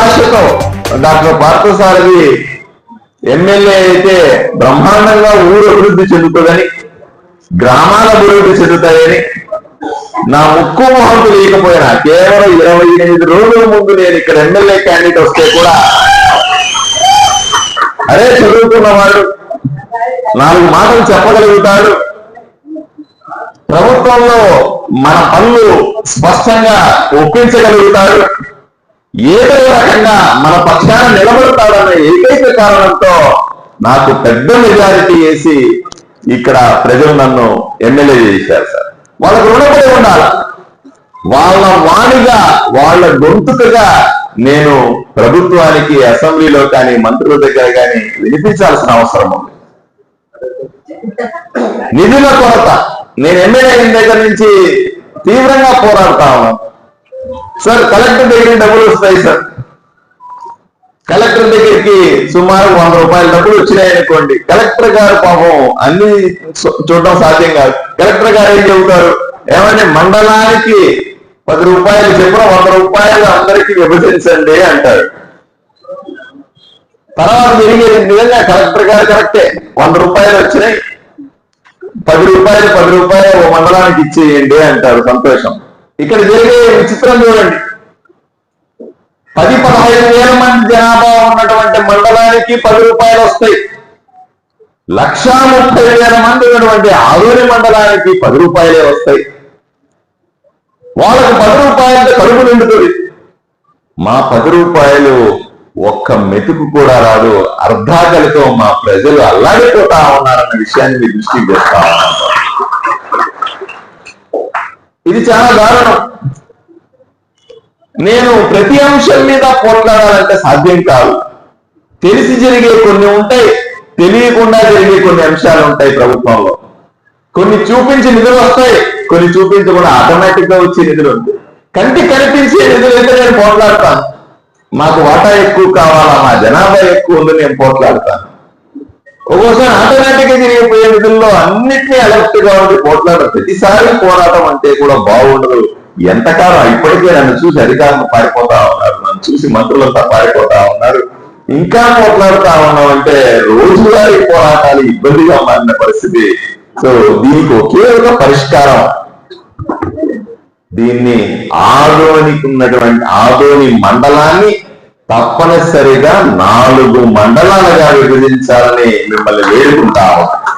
ఆశతో doctor Parthasarathi MLA అయితే బ్రహ్మాండంగా ఊరు అభివృద్ధి చెందుతుందని గ్రామాల అభివృద్ధి చెందుతాయని నా ముక్కు మొహం లేకపోయినా కేవలం ఇరవై ఎనిమిది రోజుల ముందు నేను ఇక్కడ ఎమ్మెల్యే క్యాండిడేట్ వస్తే కూడా అరే చదువుకున్నవాడు నాలుగు మాటలు చెప్పగలుగుతాడు. ప్రభుత్వంలో మన పనులు స్పష్టంగా ఒప్పించగలుగుతాడు. ఏదో రకంగా మన పక్షాన నిలబడతాడన్న ఏకైక కారణంతో నాకు పెద్ద మెజారిటీ వేసి ఇక్కడ ప్రజలు నన్ను ఎమ్మెల్యే చేశారు సార్. వాళ్ళకు రుణపడి ఉండాలి. వాళ్ళ వాణిగా వాళ్ళ గొంతుకగా నేను ప్రభుత్వానికి అసెంబ్లీలో కానీ మంత్రుల దగ్గర కానీ వినిపించాల్సిన అవసరం ఉంది. నిధుల కొరత. నేను ఎమ్మెల్యే దగ్గర నుంచి తీవ్రంగా పోరాడుతా ఉన్నాను. సార్ కలెక్టర్ దగ్గర డబ్బులు వస్తాయి సార్ కలెక్టర్ దగ్గరికి సుమారు వంద రూపాయల డబ్బులు వచ్చినాయి అనుకోండి. కలెక్టర్ గారు పాపం అన్ని చూ- చూడడం సాధ్యం కాదు. కలెక్టర్ గారు ఏం చెబుతారు? ఏమంటే మండలానికి పది రూపాయలు చెప్పిన వంద రూపాయలు అందరికీ విభజించండి అంటారు. తర్వాత జరిగేది నిజంగా కలెక్టర్ గారు కరెక్టే. వంద రూపాయలు వచ్చినాయి. పది రూపాయలు పది రూపాయలు ఓ మండలానికి ఇచ్చేయండి అంటారు. సంతోషం. ఇక్కడ జరిగే విచిత్రం చూడండి. పది పదహైదు వేల మంది జనాభా ఉన్నటువంటి మండలానికి పది రూపాయలు వస్తాయి. లక్షా ముప్పై వేల మంది ఉన్నటువంటి ఆదూరి మండలానికి పది రూపాయలే వస్తాయి. వాళ్ళకు పది రూపాయలతో కడుపు నిండుతుంది. మా పది రూపాయలు ఒక్క మెతుకు కూడా రాదు. అర్ధాకలితో మా ప్రజలు అల్లాడిపోతా ఉన్నారన్న విషయాన్ని మీ దృష్టికి తెస్తా ఉన్నాను. ఇది చాలా దారుణం. నేను ప్రతి అంశం మీద పోట్లాడాలంటే సాధ్యం కాదు. తెలిసి జరిగే కొన్ని ఉంటాయి తెలియకుండా జరిగే కొన్ని అంశాలు ఉంటాయి ప్రభుత్వంలో. కొన్ని చూపించి నిధులు వస్తాయి కొన్ని చూపించి కూడా ఆటోమేటిక్గా వచ్చే నిధులు ఉంటాయి. కంటి కనిపించే నిధులు అయితే నేను పోట్లాడతాను. మాకు వాటా ఎక్కువ కావాలా మా జనాభా ఎక్కువ ఉంది నేను పోట్లాడతాను. ఒక్కోసారి ఆటోమేటిక్గా జరిగిపోయే అన్నిటినీ అలర్ట్గా ఉండి పోట్లాడ ప్రతిసారి పోరాటం అంటే కూడా బాగుండదు. ఎంతకాలం ఇప్పటికే నన్ను చూసి అధికారులు పారిపోతా ఉన్నారు నన్ను చూసి మంత్రులంతా పారిపోతా ఉన్నారు. ఇంకా పోట్లాడుతా ఉన్నాం అంటే రోజువారీ పోరాటాలు ఇబ్బందిగా మారిన పరిస్థితి. సో దీనికి ఒకే ఒక పరిష్కారం. దీన్ని ఆదోనికి ఉన్నటువంటి ఆదోని మండలాన్ని తప్పనిసరిగా నాలుగు మండలాలుగా విభజించాలని మిమ్మల్ని వేడుకుంటా ఉన్నాను.